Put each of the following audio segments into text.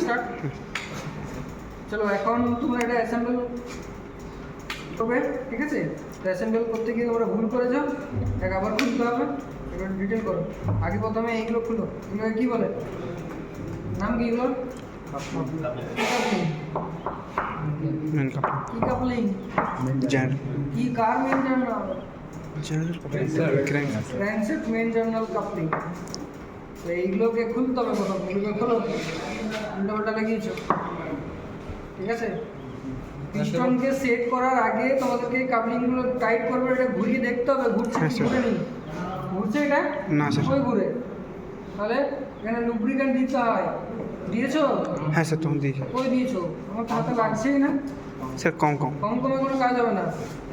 Start চলো এখন তোমরা এটা অ্যাসেম্বল করবে ঠিক আছে? অ্যাসেম্বল করতে গিয়ে তোমরা ভুল করেছ এক আবার খুলতে হবে এবার ডিটেল করো। আগে প্রথমে এইগুলো খুলো। এগুলো কী বলে? নাম কি এগুলো মেন কি কাপলিং কি কার main journal crankset main journal coupling তো এইগুলোকে খুলতে হবে প্রথম এগুলো খোলো। উল্টাপাল্টা লাগিয়েছো। ঠিক আছে? পিস্টনকে সেট করার আগে তোমাদেরকে কাপলিংগুলো টাইট করবে এটা ঘুরিয়ে দেখতে হবে ঘুরছে হ্যাঁ, ঘুরে ঘুরছে এটা? না, স্যার। ওই ঘুরে। তাহলে এখানে লুব্রিকেন্ট দিতে হয়। দিয়েছ? হ্যাঁ স্যার তখন দিয়েছি কই দিয়েছ। আমার তো হাতে লাগছেই না। স্যার কম কম। কম কমে কোনো কাজ হবে না।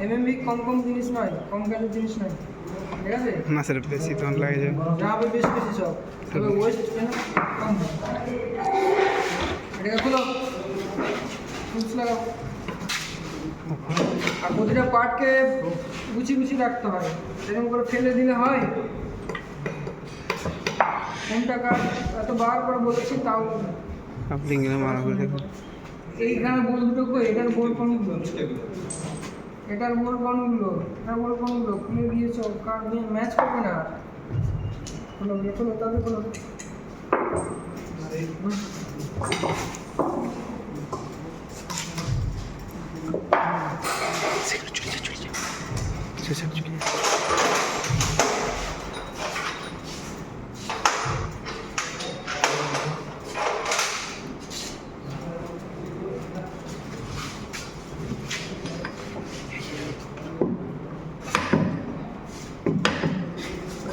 এমএমবি কম কম জিনিস নয় কম কাজের জিনিস নয়। না বেশি তখন লাগে যায় আর প্রতিটা পার্টকে গুছিয়ে গুছিয়ে রাখতে হয়। এরকম করে ফেলে দিলে হয়। কোনটা কাজ এত বার করে বলেছি তাও আপনি মারা করে দেখুন এইখানে বল দুটো এখানে বল কোনগুলো এটার মূল কোনগুলো এটার মূল কোনগুলো খুলে দিয়েছ কার ম্যাচ করবে না কোনো খোলো তাহলে কোনো সেগুলো চলে যা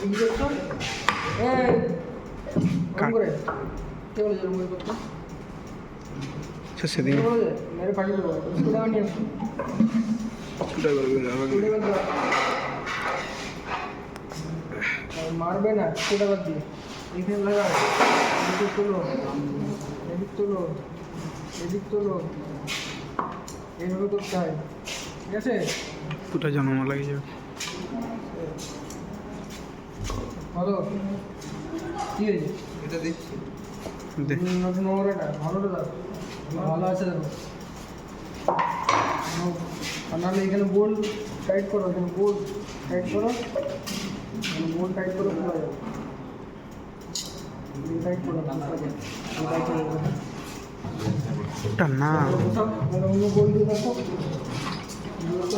কি করছ এই কাট। কাম করে কে বলেছে এরকম করে করতে স্যার সেদিন কে বলেছে মেরে ফাটিয়ে দেবো স্কুলে নিয়ে আসো ছুটা করে করে আমাকে বাদ দাও। আর মারবে না সেটা বাদ দিয়ে তোলো এদিক তোলো এদিক তোলো এইভাবে করতে হয় ঠিক আছে ফুটা জন্ম লাগে যাবে ভালো কি হয়েছে এটা দেখছি ভালো আছে নাহলে এখানে বোল টাইট করো এখানে বোল টাইট করো। বোল টাইট করো খোলা যাবে। টাইট করো টাইট করো ওটা না। অন্য বোল দিয়ে দেখো। তো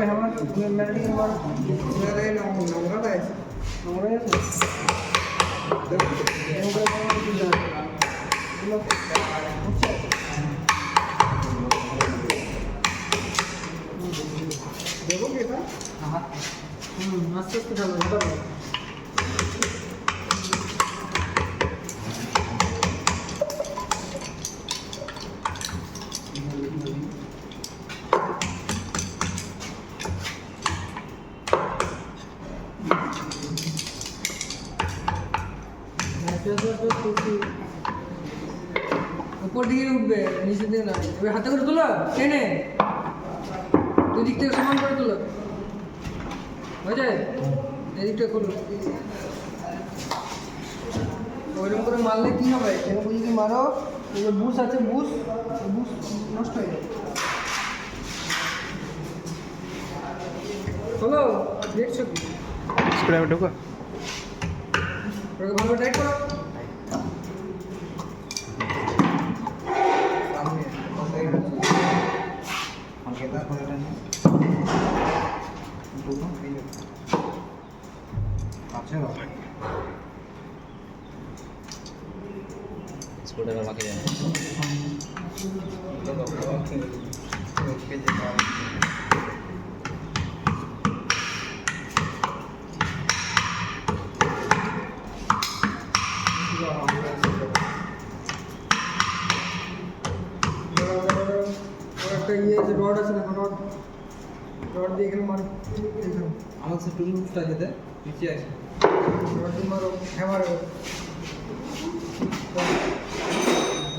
দেবো কি এটা? হুম আস্তে আস্তে ঢালো উপর দিকে উঠবে নিচের দিকে না। এবার হাতে করে তোলো টেনে। দুই দিক থেকে সমান করে তোলো। হয়েছে এদিকটা করল ওইরকম করে মারলে কি হবে? এরকম যদি মারো এই যে বুশ আছে বুশ বুশ নষ্ট হয়ে যাবে। হলো দেখছ কি? স্কুলে ঢোকা। ভালো টাইট করো। স্কুটার আমাকে ইয়ে আছে রড আছে না রড রড দিয়ে আমার সে টুলটা যেতে নিচে আছে। মারো হ্যাঁ মারো।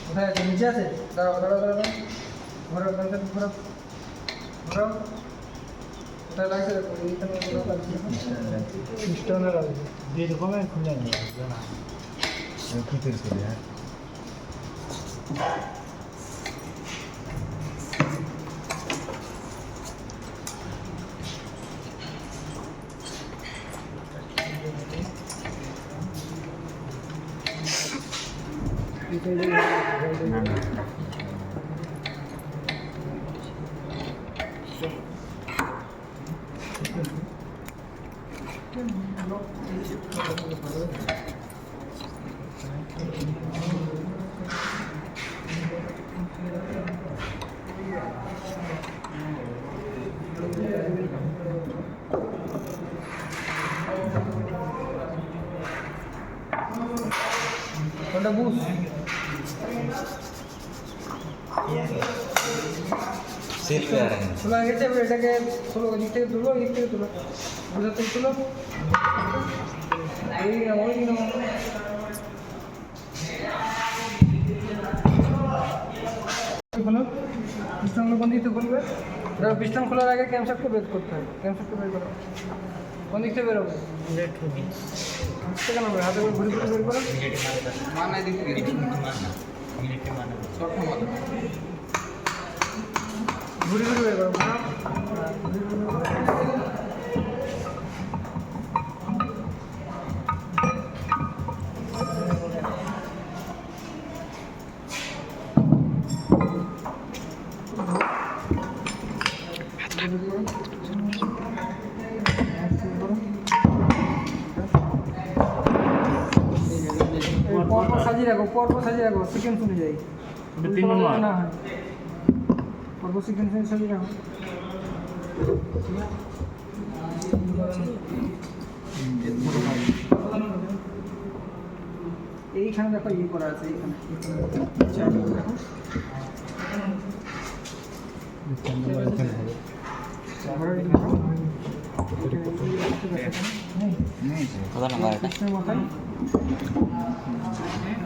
কোথায় আছে নিচে আছে দাঁড়াও দাঁড়াও দাঁড়াও দাঁড়াও। ঘোরাও গানটা ঘোরাও ঘোরাও কোথায় লাগছে দেখো এইখানে কোথাও লাগছে পিস্টনে লাগছে দুই রকমের খুলে নিয়ে আসবে না ভিতর করে হ্যাঁ না না কোনটা খোলা এটাকে থেকে তুলো খোলো পিস্টনগুলো কোন খুলবে এবার পিস্টন খোলার আগে ক্যামসাপকে বের করতে হবে ক্যামসাপকে বের করো কোন দিক থেকে বেরোবে হাতে করে ঘুরে ঘুরে বের করো মানা শর্ট মাথা ঘুরে ঘুরে বের করো ঘোরাও। ঘুরে ঘুরে বের করো। পরপর সাজিয়ে রাখো পরপর সাজিয়ে রাখো সিকেন্স অনুযায়ী। না হয়। পরপর সিকেন্স অনুযায়ী সাজিয়ে রাখো এইখানে দেখো ইয়ে করা আছে এইখানে। দেখো।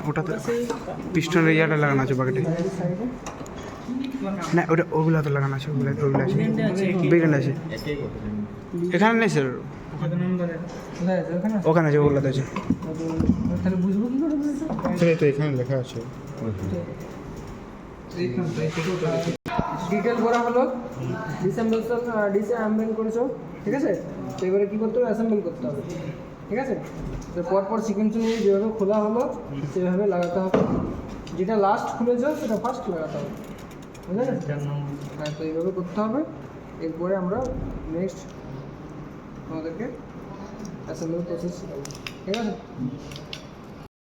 ওটাতে পিস্টনের ইয়াটা লাগানো আছে বাকেটে না ওটা ওগুলাতে লাগানো আছে ওগুলা ওগুলা আছে। বেগান আছে। এখানে নেই স্যার ওখানে আছে? ওগুলাতে আছে। তাহলে বুঝব কি করে সেটাই তো এখানে লেখা আছে। ডিটেল করা হলো। ডিসেম্বল ডিসেম্বল করেছ, ঠিক আছে? তো এবারে কী করতে হবে? অ্যাসেম্বল করতে হবে, ঠিক আছে? তো পরপর সিকোয়েন্স নিয়ে যেভাবে খোলা হলো, সেভাবে লাগাতে হবে। যেটা লাস্ট খুলেছো, সেটা ফার্স্ট লাগাতে হবে। বুঝলে? হ্যাঁ তো এইভাবে করতে হবে। এরপরে আমরা নেক্সট তোমাদেরকে অ্যাসেম্বল প্রসেস ঠিক আছে?